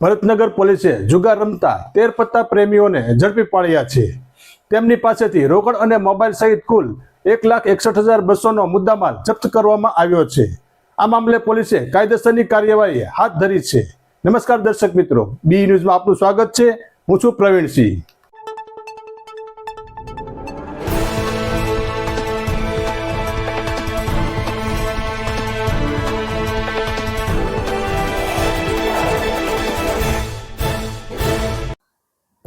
ભરતનગર પોલીસે જુગાર રમતા તેર પત્તા પ્રેમીઓને ઝડપી પાડ્યા છે. તેમની પાસેથી રોકડ અને મોબાઈલ સહિત કુલ એક લાખ એકસઠ હજાર બસોનો મુદ્દામાલ જપ્ત કરવામાં આવ્યો છે. આ મામલે પોલીસે કાયદેસરની કાર્યવાહી હાથ ધરી છે. નમસ્કાર દર્શક મિત્રો, બી ન્યૂઝમાં આપનું સ્વાગત છે. હું છું પ્રવીણસિંહ.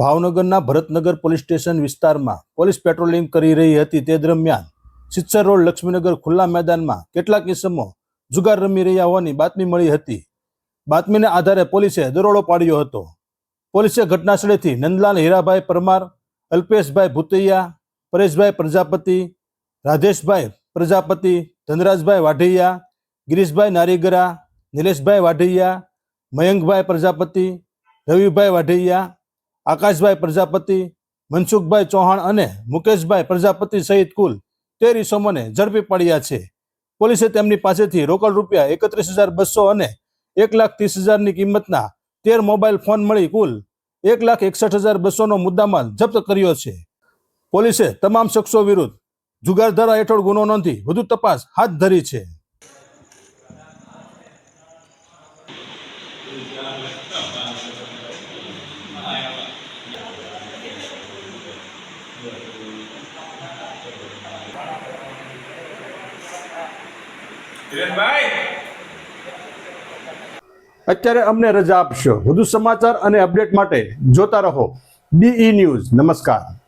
ભાવનગરના ભરતનગર પોલીસ સ્ટેશન વિસ્તારમાં પોલીસ પેટ્રોલિંગ કરી રહી હતી તે દરમિયાન સિત્સર રોડ લક્ષ્મીનગર ખુલ્લા મેદાનમાં કેટલાક ઇસમો જુગાર રમી રહ્યા હોવાની બાતમી મળી હતી. બાતમીને આધારે પોલીસે દરોડો પાડ્યો હતો. પોલીસે ઘટનાસ્થળેથી નંદલાલ હીરાભાઈ પરમાર, અલ્પેશભાઈ ભૂતૈયા, પરેશભાઈ પ્રજાપતિ, રાધેશભાઈ પ્રજાપતિ, ધનરાજભાઈ વાઢૈયા, ગિરીશભાઈ નારીગરા, નિલેશભાઈ વાઢૈયા, મયંકભાઈ પ્રજાપતિ, રવિભાઈ વાઢૈયા આકાશભાઈ પ્રજાપતિ, મનસુખભાઈ ચૌહાણ અને મુકેશભાઈ પ્રજાપતિ સહિત કુલ તેર ઇસમોને ઝડપી પાડ્યા છે. પોલીસે તેમની પાસેથી રોકડ રૂપિયા એકત્રીસ હજાર બસો અને એક લાખ ત્રીસ હજારની કિંમતના તેર મોબાઈલ ફોન મળી કુલ એક લાખ એકસઠ હજાર બસોનો મુદ્દામાલ જપ્ત કર્યો છે. પોલીસે તમામ શખ્સો વિરુદ્ધ જુગાર ધારા હેઠળ ગુનો નોંધી વધુ તપાસ હાથ ધરી છે. કિરણભાઈ અત્યારે અમને રજા આપશો. વધુ સમાચાર અને અપડેટ માટે જોતા રહો. બીઈ ન્યૂઝ નમસ્કાર.